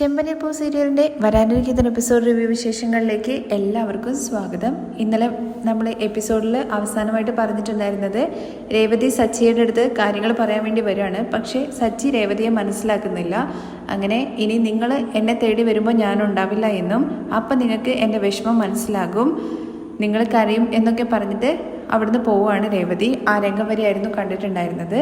ചെമ്പനിപ്പൂ സീരിയലിന്റെ വരാനിരിക്കുന്ന episode review വിശേഷങ്ങളിലേക്ക് എല്ലാവർക്കും സ്വാഗതം. ഇന്നലെ നമ്മൾ എപ്പിസോഡിൽ അവസാനമായിട്ട് പറഞ്ഞിട്ടുണ്ടായിരുന്നത് രേവതി സച്ചിയുടെ അടുത്ത് കാര്യങ്ങൾ പറയാൻ വേണ്ടി വരികയാണ്. പക്ഷേ സച്ചി രേവതിയെ മനസ്സിലാക്കുന്നില്ല. അങ്ങനെ ഇനി നിങ്ങൾ എന്നെ തേടി വരുമ്പോൾ ഞാനുണ്ടാവില്ല എന്നും അപ്പം നിങ്ങൾക്ക് എന്റെ വിഷമം മനസ്സിലാകും. നിങ്ങൾ കരയും എന്നൊക്കെ പറഞ്ഞിട്ട് അവിടുന്ന് പോവുകയാണ് രേവതി. ആ രംഗം വരെയായിരുന്നു കണ്ടിട്ടുണ്ടായിരുന്നത്.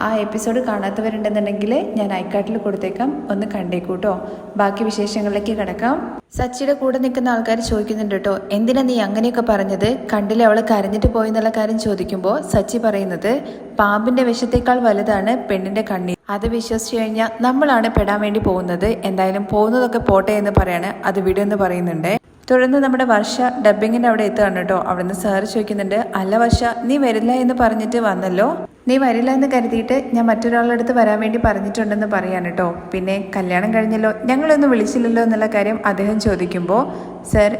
ആ എപ്പിസോഡ് കാണാത്തവരുണ്ടെന്നുണ്ടെങ്കിൽ ഞാൻ ഐക്കാട്ടിൽ കൊടുത്തേക്കാം. ഒന്ന് കണ്ടേക്കൂട്ടോ. ബാക്കി വിശേഷങ്ങളിലേക്ക് കിടക്കാം. സച്ചിയുടെ കൂടെ നിൽക്കുന്ന ആൾക്കാർ ചോദിക്കുന്നുണ്ട് കേട്ടോ എന്തിനാ നീ അങ്ങനെയൊക്കെ പറഞ്ഞത്? കണ്ടില്ലേ അവൾ കരഞ്ഞിട്ട് പോയി എന്നുള്ള കാര്യം ചോദിക്കുമ്പോൾ സച്ചി പറയുന്നത് പാമ്പിന്റെ വിഷത്തേക്കാൾ വലുതാണ് പെണ്ണിന്റെ കണ്ണി അത് വിശ്വസിച്ചു കഴിഞ്ഞാൽ നമ്മളാണ് പെടാൻ വേണ്ടി പോകുന്നത്. എന്തായാലും പോകുന്നതൊക്കെ പോട്ടെ എന്ന് പറയാണ്. അത് വിടുമെന്ന് പറയുന്നുണ്ട്. തുടർന്ന് നമ്മുടെ വർഷ ഡബ്ബിങ്ങിന്റെ അവിടെ എത്തുകയാണ് കേട്ടോ. അവിടുന്ന് സാറ് ചോദിക്കുന്നുണ്ട് അല്ല വർഷ നീ വരില്ല എന്ന് പറഞ്ഞിട്ട് വന്നല്ലോ? നീ വരില്ല എന്ന് കരുതിയിട്ട് ഞാൻ മറ്റൊരാളുടെ അടുത്ത് വരാൻ വേണ്ടി പറഞ്ഞിട്ടുണ്ടെന്ന് പറയാൻ കേട്ടോ. പിന്നെ കല്യാണം കഴിഞ്ഞല്ലോ ഞങ്ങളൊന്നും വിളിച്ചില്ലല്ലോ എന്നുള്ള കാര്യം അദ്ദേഹം ചോദിക്കുമ്പോൾ സർ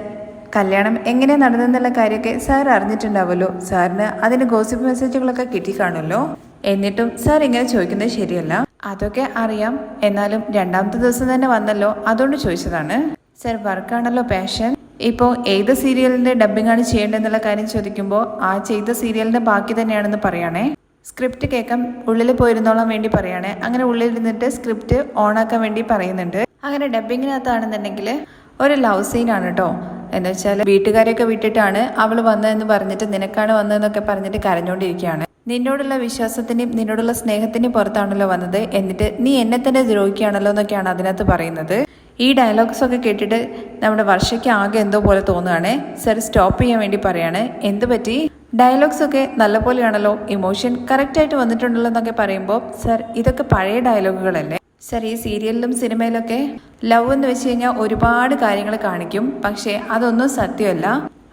കല്യാണം എങ്ങനെ നടന്നെന്നുള്ള കാര്യമൊക്കെ സാർ അറിഞ്ഞിട്ടുണ്ടാവുമല്ലോ. സാറിന് അതിന് ഗോസിപ്പ് മെസ്സേജുകളൊക്കെ കിട്ടിക്കാണുമല്ലോ. എന്നിട്ടും സാർ ഇങ്ങനെ ചോദിക്കുന്നത് ശരിയല്ല. അതൊക്കെ അറിയാം. എന്നാലും രണ്ടാമത്തെ ദിവസം തന്നെ വന്നല്ലോ. അതുകൊണ്ട് ചോദിച്ചതാണ്. സർ വർക്കാണല്ലോ പാഷൻ ഇപ്പോൾ ഏത് സീരിയലിന്റെ ഡബ്ബിംഗ് ആണ് ചെയ്യേണ്ടതെന്നുള്ള കാര്യം ചോദിക്കുമ്പോൾ ആ ചെയ്ത സീരിയലിന്റെ ബാക്കി തന്നെയാണെന്ന് പറയണേ. സ്ക്രിപ്റ്റ് കേൾക്കാൻ ഉള്ളിൽ പോയിരുന്നോളാൻ വേണ്ടി പറയണേ. അങ്ങനെ ഉള്ളിൽ ഇരുന്നിട്ട് സ്ക്രിപ്റ്റ് ഓണാക്കാൻ വേണ്ടി പറയുന്നുണ്ട്. അങ്ങനെ ഡബ്ബിങ്ങിനകത്താണെന്നുണ്ടെങ്കിൽ ഒരു ലവ് സീനാണ് കേട്ടോ എന്ന് വെച്ചാൽ വീട്ടുകാരെയൊക്കെ വിട്ടിട്ടാണ് അവൾ വന്നതെന്ന് പറഞ്ഞിട്ട് നിനക്കാണ് വന്നതെന്നൊക്കെ പറഞ്ഞിട്ട് കരഞ്ഞുകൊണ്ടിരിക്കുകയാണ് നിന്നോടുള്ള വിശ്വാസത്തിന്റെയും നിന്നോടുള്ള സ്നേഹത്തിന്റെയും പുറത്താണല്ലോ വന്നത്. എന്നിട്ട് നീ എന്നെ തന്നെ ദ്രോഹിക്കുകയാണല്ലോ എന്നൊക്കെയാണ് അതിനകത്ത് പറയുന്നത്. ഈ ഡയലോഗ്സ് ഒക്കെ കേട്ടിട്ട് നമ്മുടെ വർഷയ്ക്ക് ആകെ എന്തോ പോലെ തോന്നുകയാണ്. സർ സ്റ്റോപ്പ് ചെയ്യാൻ വേണ്ടി പറയാണ്. എന്ത് പറ്റി? ഡയലോഗ്സ് ഒക്കെ നല്ലപോലെയാണല്ലോ? ഇമോഷൻ കറക്റ്റ് ആയിട്ട് വന്നിട്ടുണ്ടല്ലോ എന്നൊക്കെ പറയുമ്പോൾ സർ ഇതൊക്കെ പഴയ ഡയലോഗുകളല്ലേ സർ ഈ സീരിയലിലും സിനിമയിലൊക്കെ ലവ് എന്ന് വെച്ച് കഴിഞ്ഞാൽ ഒരുപാട് കാര്യങ്ങൾ കാണിക്കും. പക്ഷേ അതൊന്നും സത്യമല്ല.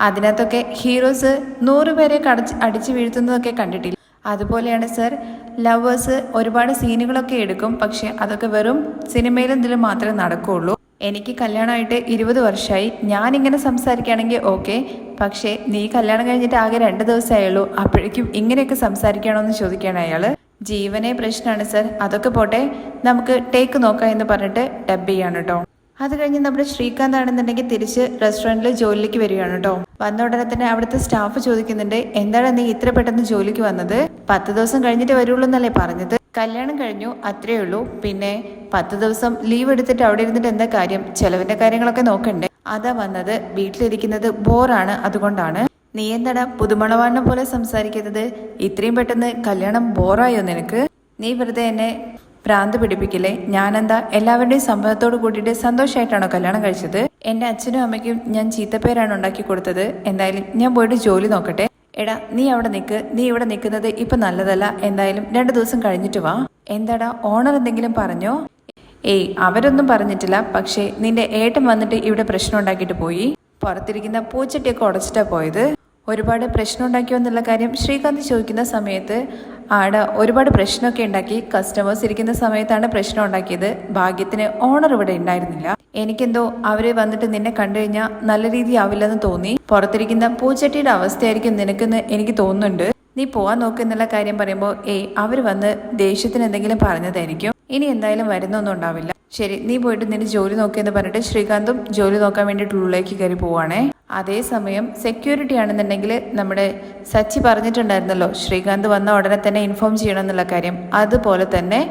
അതിനകത്തൊക്കെ ഹീറോസ് നൂറുപേരെ കടച്ച് അടിച്ചു വീഴ്ത്തുന്നതൊക്കെ കണ്ടിട്ടില്ല. അതുപോലെയാണ് സർ ലവേഴ്സ് ഒരുപാട് സീനുകളൊക്കെ എടുക്കും. പക്ഷേ അതൊക്കെ വെറും സിനിമയിലും ഇതിലും മാത്രമേ നടക്കുകയുള്ളൂ എനിക്ക് കല്യാണമായിട്ട് ഇരുപത് വർഷമായി ഞാനിങ്ങനെ സംസാരിക്കുകയാണെങ്കിൽ ഓക്കെ. പക്ഷേ നീ കല്യാണം കഴിഞ്ഞിട്ട് ആകെ രണ്ട് ദിവസമായുള്ളൂ. അപ്പോഴേക്കും ഇങ്ങനെയൊക്കെ സംസാരിക്കണമെന്ന് ചോദിക്കുകയാണ് അയാൾ ജീവനെ പ്രശ്നമാണ് സർ. അതൊക്കെ പോട്ടെ. നമുക്ക് ടേക്ക് നോക്കാം എന്ന് പറഞ്ഞിട്ട് ഡബ് ചെയ്യാണ് കേട്ടോ. അത് കഴിഞ്ഞ് നമ്മുടെ ശ്രീകാന്ത് ആണെന്നുണ്ടെങ്കിൽ തിരിച്ച് റെസ്റ്റോറന്റിൽ ജോലിക്ക് വരികയാണ് കേട്ടോ. വന്ന ഉടനെ തന്നെ അവിടുത്തെ സ്റ്റാഫ് ചോദിക്കുന്നുണ്ട് എന്താണ് നീ ഇത്ര പെട്ടെന്ന് ജോലിക്ക് വന്നത്? പത്ത് ദിവസം കഴിഞ്ഞിട്ട് വരുള്ളൂ എന്നല്ലേ പറഞ്ഞത്? കല്യാണം കഴിഞ്ഞു അത്രയേ ഉള്ളൂ. പിന്നെ പത്ത് ദിവസം ലീവ് എടുത്തിട്ട് അവിടെ ഇരുന്നിട്ട് എന്താ കാര്യം? ചെലവിന്റെ കാര്യങ്ങളൊക്കെ നോക്കണ്ടേ? അതാ വന്നത്. വീട്ടിലിരിക്കുന്നത് ബോറാണ് അതുകൊണ്ടാണ്. നീ എന്താടാ പുതുമണവാണിനെ പോലെ സംസാരിക്കുന്നത്? ഇത്രയും പെട്ടെന്ന് കല്യാണം ബോറായോ നിനക്ക്? നീ വെറുതെ എന്നെ ഭ്രാന്ത് പിടിപ്പിക്കില്ലേ? ഞാനെന്താ എല്ലാവരുടെയും സമ്മതത്തോട് കൂടിയിട്ട് സന്തോഷമായിട്ടാണോ കല്യാണം കഴിച്ചത്? എന്റെ അച്ഛനും അമ്മയ്ക്കും ഞാൻ ചീത്തപ്പേരാണ് ഉണ്ടാക്കി കൊടുത്തത്. എന്തായാലും ഞാൻ പോയിട്ട് ജോലി നോക്കട്ടെ. എടാ നീ അവിടെ നിൽക്ക് നീ ഇവിടെ നിൽക്കുന്നത് ഇപ്പൊ നല്ലതല്ല. എന്തായാലും രണ്ടു ദിവസം കഴിഞ്ഞിട്ട് വാ. എന്താടാ ഓണർ എന്തെങ്കിലും പറഞ്ഞോ? ഏയ് അവരൊന്നും പറഞ്ഞിട്ടില്ല. പക്ഷേ നിന്റെ ഏട്ടൻ വന്നിട്ട് ഇവിടെ പ്രശ്നം ഉണ്ടാക്കിയിട്ട് പോയി. പുറത്തിരിക്കുന്ന പൂച്ചട്ടിയൊക്കെ ഉടച്ചിട്ടാ പോയത്. ഒരുപാട് പ്രശ്നം ഉണ്ടാക്കിയോ എന്നുള്ള കാര്യം ശ്രീകാന്ത് ചോദിക്കുന്ന സമയത്ത് ആടെ ഒരുപാട് പ്രശ്നമൊക്കെ ഉണ്ടാക്കി. കസ്റ്റമേഴ്സ് ഇരിക്കുന്ന സമയത്താണ് പ്രശ്നം ഉണ്ടാക്കിയത്. ഭാഗ്യത്തിന് ഓണർ ഇവിടെ ഉണ്ടായിരുന്നില്ല. എനിക്കെന്തോ അവർ വന്നിട്ട് നിന്നെ കണ്ടു കഴിഞ്ഞാൽ നല്ല രീതി ആവില്ലെന്ന് തോന്നി. പുറത്തിരിക്കുന്ന പൂച്ചട്ടിയുടെ അവസ്ഥയായിരിക്കും നിനക്കെന്ന് എനിക്ക് തോന്നുന്നുണ്ട്. നീ പോവാൻ നോക്കുന്നുള്ള കാര്യം പറയുമ്പോൾ ഏയ് അവർ വന്ന് ദേഷ്യത്തിന് എന്തെങ്കിലും പറഞ്ഞതായിരിക്കും. ഇനി എന്തായാലും വരുന്നൊന്നും ഉണ്ടാവില്ല. ശരി നീ പോയിട്ട് നിന്റെ ജോലി നോക്കിയെന്ന് പറഞ്ഞിട്ട് ശ്രീകാന്തും ജോലി നോക്കാൻ വേണ്ടിയിട്ട് ഉള്ളിലേക്ക് കയറി പോവാണേ. അതേസമയം സെക്യൂരിറ്റി ആണെന്നുണ്ടെങ്കിൽ നമ്മുടെ സച്ചി പറഞ്ഞിട്ടുണ്ടായിരുന്നല്ലോ ശ്രീകാന്ത് വന്ന ഉടനെ തന്നെ ഇൻഫോം ചെയ്യണം എന്നുള്ള കാര്യം. അതുപോലെ തന്നെ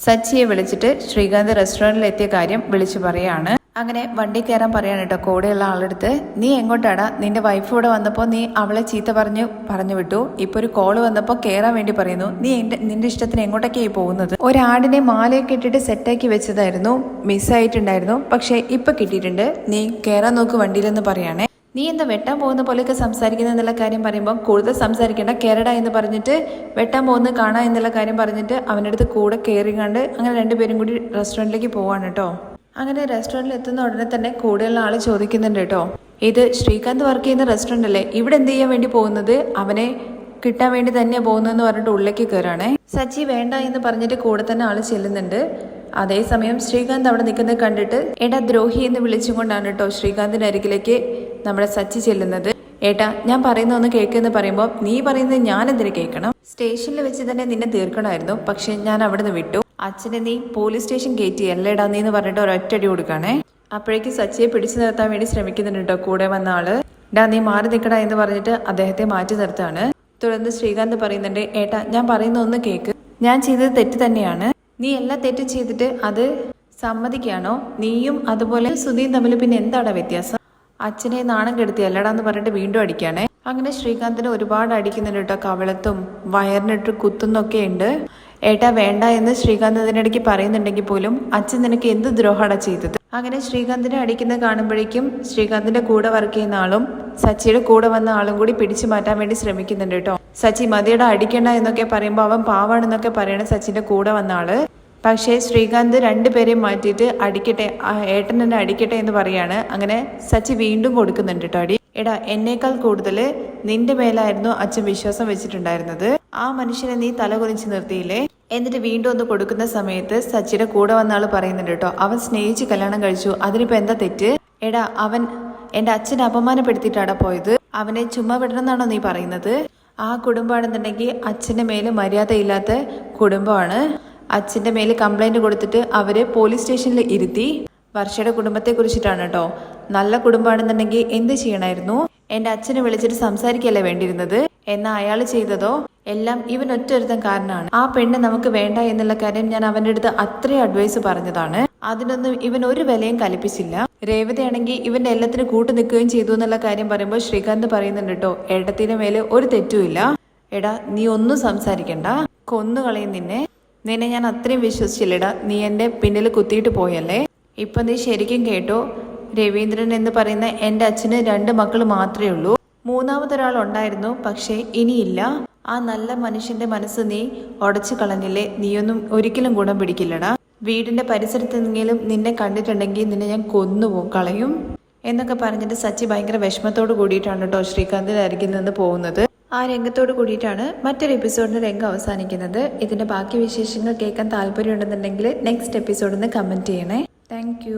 സച്ചിയെ വിളിച്ചിട്ട് ശ്രീകാന്ത് റെസ്റ്റോറന്റിൽ എത്തിയ കാര്യം വിളിച്ചു പറയാണ്. അങ്ങനെ വണ്ടി കയറാൻ പറയാണ് കേട്ടോ കൂടെയുള്ള ആളെടുത്ത് നീ എങ്ങോട്ടാടാ? നിന്റെ വൈഫ് ഇവിടെ വന്നപ്പോൾ നീ അവളെ ചീത്ത പറഞ്ഞു പറഞ്ഞു വിട്ടു. ഇപ്പൊ ഒരു കോൾ വന്നപ്പോൾ കയറാൻ വേണ്ടി പറയുന്നു. നീ എന്റെ നിന്റെ ഇഷ്ടത്തിന് എങ്ങോട്ടൊക്കെയായി പോകുന്നത്? ഒരാടിനെ മാലയൊക്കെ ഇട്ടിട്ട് സെറ്റാക്കി വെച്ചതായിരുന്നു. മിസ്സായിട്ടുണ്ടായിരുന്നു പക്ഷേ ഇപ്പൊ കിട്ടിയിട്ടുണ്ട്. നീ കയറാൻ നോക്ക് വണ്ടിയിലെന്ന് പറയാണേ. നീ എന്താ വെട്ടാൻ പോകുന്ന പോലെയൊക്കെ സംസാരിക്കുന്ന എന്നുള്ള കാര്യം പറയുമ്പോൾ കൂടുതൽ സംസാരിക്കേണ്ട കേരട എന്ന് പറഞ്ഞിട്ട് വെട്ടാൻ പോകുന്നത് കാണാം എന്നുള്ള കാര്യം പറഞ്ഞിട്ട് അവന്റെ അടുത്ത് കൂടെ കയറി കണ്ട് അങ്ങനെ രണ്ടുപേരും കൂടി റെസ്റ്റോറന്റിലേക്ക് പോവാണ് കേട്ടോ അങ്ങനെ റെസ്റ്റോറന്റിൽ എത്തുന്ന ഉടനെ തന്നെ കൂടെയുള്ള ആൾ ചോദിക്കുന്നുണ്ട് കേട്ടോ ഇത് ശ്രീകാന്ത് വർക്ക് ചെയ്യുന്ന റെസ്റ്റോറന്റ് അല്ലേ? ഇവിടെ എന്ത് ചെയ്യാൻ വേണ്ടി പോകുന്നത്? അവനെ കിട്ടാൻ വേണ്ടി തന്നെയാണ് പോകുന്നതെന്ന് പറഞ്ഞിട്ട് ഉള്ളിലേക്ക് കയറാണേ സച്ചി വേണ്ട എന്ന് പറഞ്ഞിട്ട് കൂടെ തന്നെ ആൾ ചെല്ലുന്നുണ്ട്. അതേസമയം ശ്രീകാന്ത് അവിടെ നിൽക്കുന്നത് കണ്ടിട്ട് എടാ ദ്രോഹി എന്ന് വിളിച്ചുകൊണ്ടാണ് കേട്ടോ ശ്രീകാന്തിന്റെ അരികിലേക്ക് നമ്മുടെ സച്ചി ചെല്ലുന്നത്. ഏട്ടാ ഞാൻ പറയുന്ന ഒന്ന് കേൾക്കുമെന്ന് പറയുമ്പോൾ നീ പറയുന്നത് ഞാൻ എന്തിനു കേൾക്കണം? സ്റ്റേഷനിൽ വെച്ച് തന്നെ നിന്നെ തീർക്കണമായിരുന്നു. പക്ഷെ ഞാൻ അവിടെ നിന്ന് വിട്ടു. അച്ഛനെ നീ പോലീസ് സ്റ്റേഷൻ കയറ്റി അല്ലേടാ നീ എന്ന് പറഞ്ഞിട്ട് ഒരൊറ്റടി കൊടുക്കണേ. അപ്പോഴേക്ക് സച്ചിയെ പിടിച്ചു നിർത്താൻ വേണ്ടി ശ്രമിക്കുന്നുണ്ട് കേട്ടോ കൂടെ വന്ന ആൾ. ഡാ നീ മാറി നിൽക്കടാ എന്ന് പറഞ്ഞിട്ട് അദ്ദേഹത്തെ മാറ്റി നിർത്താണ് തുടർന്ന് ശ്രീകാന്ത് പറയുന്നുണ്ട് ഏട്ടാ ഞാൻ പറയുന്ന ഒന്ന് കേക്ക്. ഞാൻ ചെയ്തത് തെറ്റ് തന്നെയാണ്. നീ എല്ലാം തെറ്റ് ചെയ്തിട്ട് അത് സമ്മതിക്കാണോ? നീയും അതുപോലെ സുധീൻ തമ്മിൽ പിന്നെ എന്താണ് വ്യത്യാസം? അച്ഛനെ നാണം കെടുത്തി അല്ലടാന്ന് പറഞ്ഞിട്ട് വീണ്ടും അടിക്കാണേ? അങ്ങനെ ശ്രീകാന്തിന് ഒരുപാട് അടിക്കുന്നുണ്ട് കേട്ടോ കവളത്തും വയറിനിട്ട് കുത്തുന്നൊക്കെ ഉണ്ട് ഏട്ടാ വേണ്ട എന്ന് ശ്രീകാന്ത് അതിനിടയ്ക്ക് പറയുന്നുണ്ടെങ്കിൽ പോലും അച്ഛൻ നിനക്ക് എന്ത് ദ്രോഹമാണ് ചെയ്തത്? അങ്ങനെ ശ്രീകാന്തിനെ അടിക്കുന്നത് കാണുമ്പോഴേക്കും ശ്രീകാന്തിന്റെ കൂടെ വർക്ക് ചെയ്യുന്ന ആളും സച്ചിയുടെ കൂടെ വന്ന ആളും കൂടി പിടിച്ചു മാറ്റാൻ വേണ്ടി ശ്രമിക്കുന്നുണ്ട് കേട്ടോ. സച്ചി മതിയുടെ അടിക്കണ്ട എന്നൊക്കെ പറയുമ്പോൾ അവൻ പാവാണെന്നൊക്കെ പറയണ സച്ചിന്റെ കൂടെ വന്ന ആൾ. പക്ഷേ ശ്രീകാന്ത് രണ്ടുപേരെയും മാറ്റിയിട്ട് അടിക്കട്ടെ ഏട്ടൻ എന്നെ അടിക്കട്ടെ എന്ന് പറയാണ്. അങ്ങനെ സച്ചി വീണ്ടും കൊടുക്കുന്നുണ്ട് കേട്ടോ അടി. എടാ എന്നേക്കാൾ കൂടുതൽ നിന്റെ മേലായിരുന്നു അച്ഛൻ വിശ്വാസം വെച്ചിട്ടുണ്ടായിരുന്നത്. ആ മനുഷ്യനെ നീ തലകുനിച്ച് നിർത്തിയില്ലേ? എന്നിട്ട് വീണ്ടും ഒന്ന് കൊടുക്കുന്ന സമയത്ത് സച്ചിയുടെ കൂടെ വന്ന ആൾ പറയുന്നുണ്ട് കേട്ടോ അവൻ സ്നേഹിച്ച് കല്യാണം കഴിച്ചു അതിനിപ്പോ എന്താ തെറ്റ്? എടാ അവൻ എന്റെ അച്ഛനെ അപമാനപ്പെടുത്തിയിട്ടാടാ പോയത് അവനെ ചുമ്മാ വിടണമെന്നാണോ നീ പറയുന്നത്? ആ കുടുംബമാണെന്നുണ്ടെങ്കിൽ അച്ഛന്റെ മേൽ മര്യാദയില്ലാത്ത കുടുംബമാണ്. അച്ഛന്റെ മേൽ കംപ്ലൈന്റ് കൊടുത്തിട്ട് അവർ പോലീസ് സ്റ്റേഷനിൽ ഇരുത്തി വർഷയുടെ കുടുംബത്തെ കുറിച്ചിട്ടാണ് കേട്ടോ. നല്ല കുടുംബമാണെന്നുണ്ടെങ്കിൽ എന്ത് ചെയ്യണമായിരുന്നു എന്റെ അച്ഛനെ വിളിച്ചിട്ട് സംസാരിക്കല്ലേ വേണ്ടിയിരുന്നത്? എന്നാ അയാൾ ചെയ്തതോ? എല്ലാം ഇവൻ ഒറ്റൊരുത്തൻ കാരണമാണ് ആ പെണ്ണ് നമുക്ക് വേണ്ട എന്നുള്ള കാര്യം ഞാൻ അവന്റെ അടുത്ത് അത്രയും അഡ്വൈസ് പറഞ്ഞതാണ്. അതിനൊന്നും ഇവൻ ഒരു വിലയും കൽപ്പിച്ചില്ല. രേവതയാണെങ്കിൽ ഇവന്റെ എല്ലാത്തിനും കൂട്ടു നിൽക്കുകയും ചെയ്തു എന്നുള്ള കാര്യം പറയുമ്പോൾ ശ്രീകാന്ത് പറയുന്നുണ്ട് കേട്ടോ ഏട്ടത്തിന്റെ മേലെ ഒരു തെറ്റുമില്ല. എടാ നീ ഒന്നും സംസാരിക്കണ്ട. കൊന്നു കളയും നിന്നെ. നിന്നെ ഞാൻ അത്രയും വിശ്വസിച്ചില്ലടാ. നീ എന്റെ പിന്നിൽ കുത്തിയിട്ട് പോയല്ലേ? ഇപ്പൊ നീ ശരിക്കും കേട്ടോ രവീന്ദ്രൻ എന്ന് പറയുന്ന എന്റെ അച്ഛന് രണ്ട് മക്കൾ മാത്രമേ ഉള്ളൂ. മൂന്നാമതൊരാൾ ഉണ്ടായിരുന്നു പക്ഷേ ഇനിയില്ല. ആ നല്ല മനുഷ്യന്റെ മനസ്സ് നീ ഉടച്ചു കളഞ്ഞില്ലേ? നീയൊന്നും ഒരിക്കലും ഗുണം പിടിക്കില്ലടാ. വീടിന്റെ പരിസരത്തെങ്കിലും നിന്നെ കണ്ടിട്ടുണ്ടെങ്കിൽ നിന്നെ ഞാൻ കൊന്നുപോകും. കളയും? എന്നൊക്കെ പറഞ്ഞിട്ട് സച്ചി ഭയങ്കര വിഷമത്തോട് കൂടിയിട്ടാണ് കേട്ടോ ശ്രീകാന്തിന്റെ അരികിൽ നിന്ന് പോകുന്നത്. ആ രംഗത്തോട് കൂടിയിട്ടാണ് മറ്റൊരു എപ്പിസോഡിന്റെ രംഗം അവസാനിക്കുന്നത്. ഇതിന്റെ ബാക്കി വിശേഷങ്ങൾ കേൾക്കാൻ താല്പര്യമുണ്ടെന്നുണ്ടെങ്കിൽ നെക്സ്റ്റ് എപ്പിസോഡിൽ നിന്ന് കമന്റ് ചെയ്യണേ. താങ്ക്